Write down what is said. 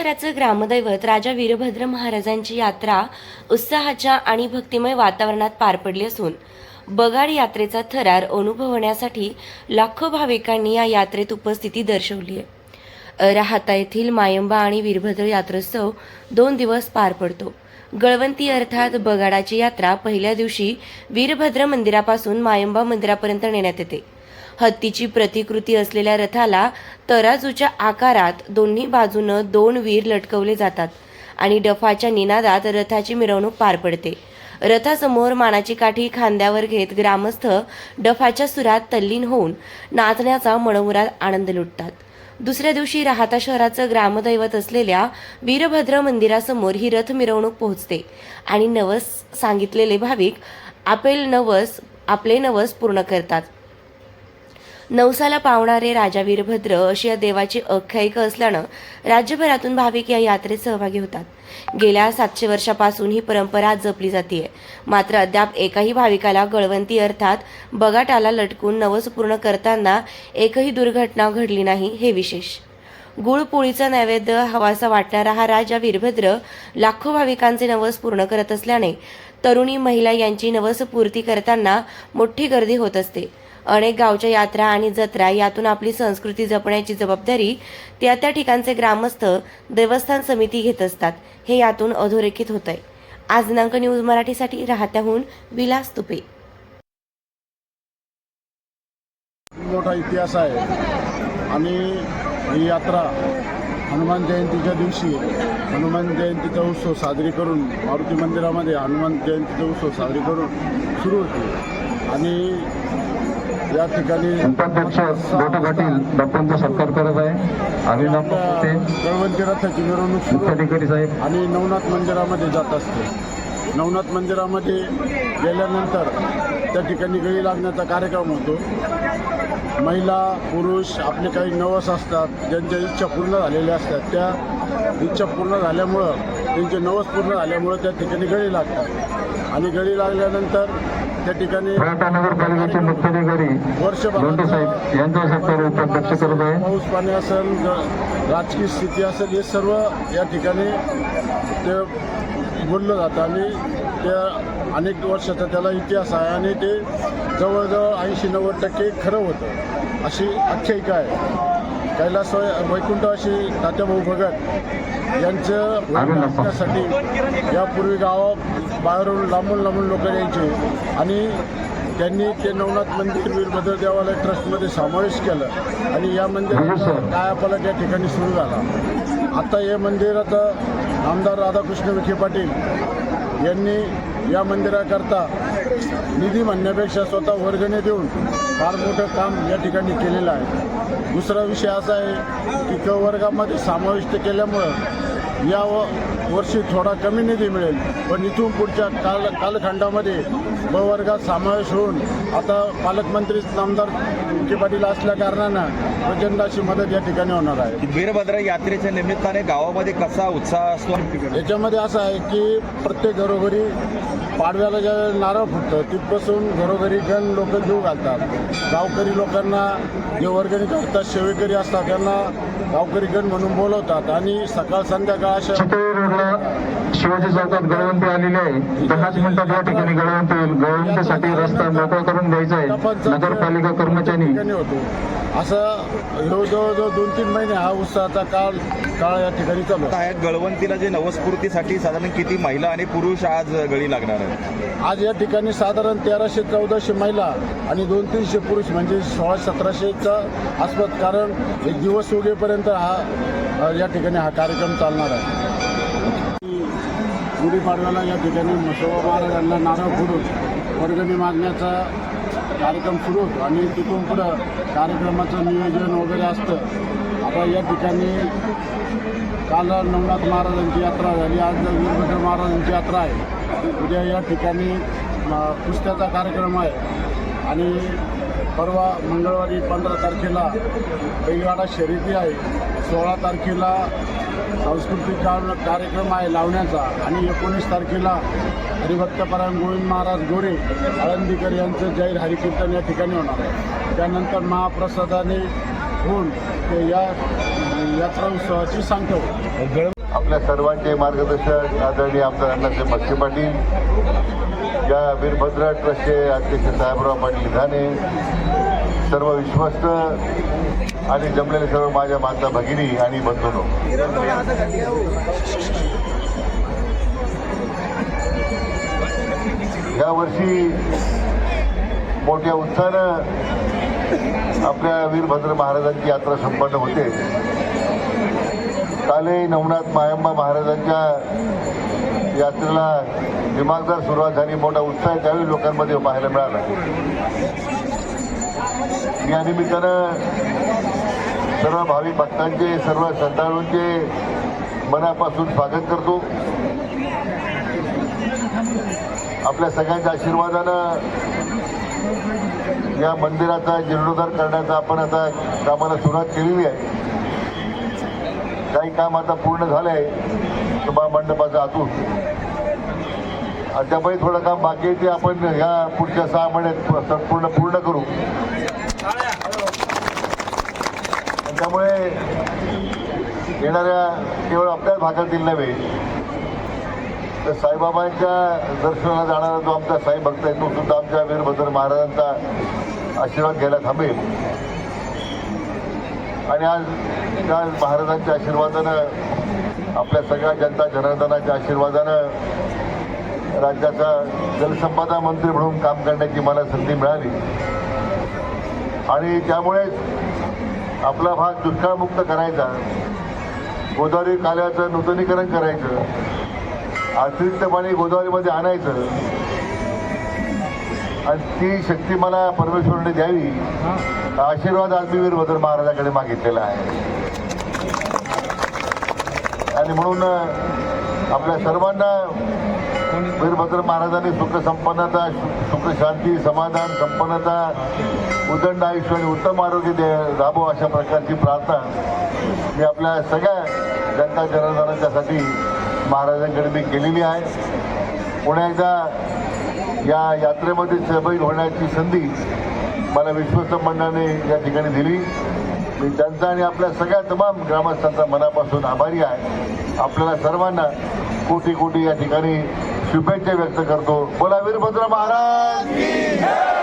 शहराचं ग्रामदैवत राजा वीरभद्र महाराजांची यात्रा उत्साहाच्या आणि भक्तिमय वातावरणात पार पडली असून बगाड यात्रेचा थरार अनुभवण्यासाठी लाखो भाविकांनी या यात्रेत उपस्थिती दर्शवली आहे. राहता येथील मायंबा आणि वीरभद्र यात्रोत्सव दोन दिवस पार पडतो. गळवंती अर्थात बगाडाची यात्रा पहिल्या दिवशी वीरभद्र मंदिरापासून मायंबा मंदिरापर्यंत नेण्यात येते. हत्तीची प्रतिकृती असलेल्या रथाला तराजूच्या आकारात दोन्ही बाजूनं दोन वीर लटकवले जातात आणि डफाच्या निनादात रथाची मिरवणूक पार पडते. रथासमोर मानाची काठी खांद्यावर घेत ग्रामस्थ डफाच्या सुरात तल्लीन होऊन नाचण्याचा मनमुराद आनंद लुटतात. दुसऱ्या दिवशी राहता शहराचं ग्रामदैवत असलेल्या वीरभद्र मंदिरासमोर ही रथ मिरवणूक पोहोचते आणि नवस सांगितलेले भाविक आपेल नवस आपले नवस पूर्ण करतात. नवसाला पावणारे राजा वीरभद्र अशी या देवाची आख्यायिका असल्यानं राज्यभरातून भाविक या यात्रेत सहभागी होतात. गेल्या सातशे वर्षापासून ही परंपरा जपली जाते मात्र अद्याप एकाही भाविकाला गळवंती अर्थात बगाटाला लटकून नवस पूर्ण करताना एकही दुर्घटना घडली नाही हे विशेष. गुळ पोळीचा नैवेद्य हवासा वाटणारा हा राजा वीरभद्र लाखो भाविकांचे नवस पूर्ण करत असल्याने तरुणी महिला यांची नवस पूर्ती करताना मोठी गर्दी होत असते. अनेक गावच्या यात्रा आणि जत्रा यातून आपली संस्कृती जपण्याची जबाबदारी त्या त्या ठिकाणचे ग्रामस्थ देवस्थान समिती घेत असतात. हे यातून अधोरेखित होत आहे आज दिनांक न्यूज मराठीसाठी राहत्याहून विलास तुपे. मोठा इतिहास आहे. आणि ही यात्रा हनुमान जयंतीच्या दिवशी हनुमान जयंतीचा उत्सव साजरी करून मारुती मंदिरामध्ये हनुमान जयंतीचा उत्सव साजरी करून सुरू होते. आणि या ठिकाणी पाटील डॉक्टरांचा सत्कार करत आहे. गळवंती रथाची मिरवणूक. मुख्याधिकारी साहेब. आणि नवनाथ मंदिरामध्ये जात असते. नवनाथ मंदिरामध्ये गेल्यानंतर त्या ठिकाणी गळी लागण्याचा कार्यक्रम होतो. महिला पुरुष आपले काही नवस असतात ज्यांच्या इच्छा पूर्ण झालेल्या असतात त्या इच्छा पूर्ण झाल्यामुळं त्यांचे नवस पूर्ण झाल्यामुळं त्या ठिकाणी गळी लागतात. आणि गळी लागल्यानंतर त्या ठिकाणी नगरपालिकेचे मुख्याधिकारी वर्षभर साहेब यांचा सत्कार उपाध्यक्ष करत आहे. पाऊस पाणी असेल राजकीय स्थिती असेल हे सर्व या ठिकाणी ते बोललं जातं. आणि त्या अनेक वर्षाचा त्याला इतिहास आहे आणि ते जवळजवळ ऐंशी नव्वद टक्के खरं होतं. अशी आख्यायिका आहे. कैलास वैकुंठवाशी तात्याभाऊ भगत यांचं यापूर्वी गावात बाहेरून लांबून लांबून लोक यायचे. आणि त्यांनी ते नवनाथ मंदिर वीरभद्र देवालय ट्रस्टमध्ये समावेश केलं. आणि या मंदिराचा कायापालट या ठिकाणी सुरू झाला. आता हे मंदिर आता आमदार राधाकृष्ण विखे पाटील यांनी या मंदिराकरता निधी म्हणण्यापेक्षा स्वतः वर्गणी देऊन फार मोठं काम या ठिकाणी केलेलं आहे. दुसरा विषय असा आहे की क वर्गामध्ये समाविष्ट केल्यामुळं या वर्षी थोडा कमी निधी मिळेल. पण इथून पुढच्या काल कालखंडामध्ये ब वर्गात समावेश होऊन आता पालकमंत्री आमदार विखे पाटील असल्या कारणानं प्रचंड अशी मदत या ठिकाणी होणार आहे. वीरभद्र यात्रेच्या निमित्ताने गावामध्ये कसा उत्साह असतो? याच्यामध्ये असं आहे की प्रत्येक घरोघरी पाडव्याला ज्या नारळ फुटतं तिथपासून घरोघरी गण लोक घेऊ घालतात. गावकरी लोकांना जे वर्गणी करतात सेवेकरी असतात त्यांना गावकरी गण म्हणून बोलवतात. आणि सकाळ संध्याकाळ अशा शिवाजी चौकात गळवंती आलेली आहे. दहाच मिनिटात या ठिकाणी गळवंती होईल गळवंतीसाठी रस्ता मोकळा करून द्यायचा आहे नगरपालिका कर्मचारी. असं जवळजवळ दोन तीन महिने हा उत्साहाचा काळ काळ या ठिकाणी चालू आहे. आहे गळवंतीला जे नवस्फूर्तीसाठी साधारण किती महिला आणि पुरुष आज गळी लागणार आहेत? आज या ठिकाणी साधारण तेराशे चौदाशे महिला आणि दोन तीनशे पुरुष म्हणजे सोळा सतराशेचा आसपास कारण एक दिवस उगेपर्यंत हा या ठिकाणी हा कार्यक्रम चालणार आहे. गुढीपाडव्याला या ठिकाणी मसोबा महाराजांना नारळ फोडून वर्गणी मागण्याचा कार्यक्रम सुरू होतो. आणि तिथून पुढं कार्यक्रमाचं नियोजन वगैरे असतं. आता या ठिकाणी काल नवनाथ महाराजांची यात्रा झाली. आज वीरभद्र महाराजांची यात्रा आहे. उद्या या ठिकाणी कुस्त्याचा कार्यक्रम आहे. आणि परवा मंगळवारी पंधरा तारखेला बैलगाडा शर्यती आहे. सोळा तारखेला सांस्कृतिक कार्यक्रम आहे लावण्याचा. आणि एकोणीस तारखेला हरिभक्तपरायण गोविंद महाराज गोरे आळंदीकर यांचं जाहीर हरिकीर्तन या ठिकाणी होणार आहे. त्यानंतर महाप्रसादाने होऊन ते या यात्रा उत्सवाची सांगतो. आपल्या सर्वांचे मार्गदर्शक आदरणीय आमदार अण्णासाहेब मस्के पाटील या वीरभद्र ट्रस्टचे अध्यक्ष साहेबराव पाटील धाने सर्व विश्वस्त आणि जमलेले सर्व माझ्या माता भगिनी आणि बंधूनो. यावर्षी मोठ्या उत्साहानं आपल्या वीरभद्र महाराजांची यात्रा संपन्न होते. कालही नवनाथ मायंबा महाराजांच्या यात्रेला दिमागदार सुरुवात झाली. मोठा उत्साह त्यावेळी लोकांमध्ये पाहायला मिळाला. या निमित्तानं सर्व भाविक भक्तांचे सर्व श्रद्धाळूंचे मनापासून स्वागत करतो. आपल्या सगळ्यांच्या आशीर्वादानं या मंदिराचा जीर्णोद्धार करण्याचा आपण आता कामाला सुरुवात केलेली आहे. काही काम आता पूर्ण झालंय. सभा मंडपाचं आतून. अद्यापही थोडं काम बाकी आहे ते आपण ह्या पुढच्या सहा महिन्यात संपूर्ण पूर्ण करू. आणि त्यामुळे येणाऱ्या केवळ आपल्याच भागातील नव्हे तर साईबाबांच्या दर्शनाला जाणारा जो आमचा साई भक्त आहे तो सुद्धा आमच्या वीरभद्र महाराजांचा आशीर्वाद घ्यायला थांबेल. आणि आज त्या महाराजांच्या आशीर्वादानं आपल्या सगळ्या जनता जनार्दनाच्या आशीर्वादानं राज्याचा जलसंपदा मंत्री म्हणून काम करण्याची मला संधी मिळाली. आणि त्यामुळेच आपला भाग दुष्काळमुक्त करायचा गोदावरी काल्याचं नूतनीकरण करायचं अतिरिक्त पाणी गोदावरीमध्ये आणायचं आणि ती शक्ती मला परमेश्वराने द्यावी आशीर्वाद आज मी वीरभद्र महाराजाकडे मागितलेला आहे. आणि म्हणून आपल्या सर्वांना वीरभद्र महाराजांनी सुख संपन्नता सुख शांती समाधान संपन्नता उदंड आयुष्य आणि उत्तम आरोग्य दे राबो अशा प्रकारची प्रार्थना मी आपल्या सगळ्या जनता जनार्दनाच्यासाठी महाराजांकडे मी केलेली आहे. पुन्हा एकदा या यात्रेमध्ये सहभागी होण्याची संधी मला विश्वस्त मंडळाने या ठिकाणी दिली. मी त्यांचा आणि आपल्या सगळ्या तमाम ग्रामस्थांचा मनापासून आभारी आहे. आपल्याला सर्वांना कोटी कोटी या ठिकाणी शुभेच्छा व्यक्त करतो. बोला वीरभद्र महाराज.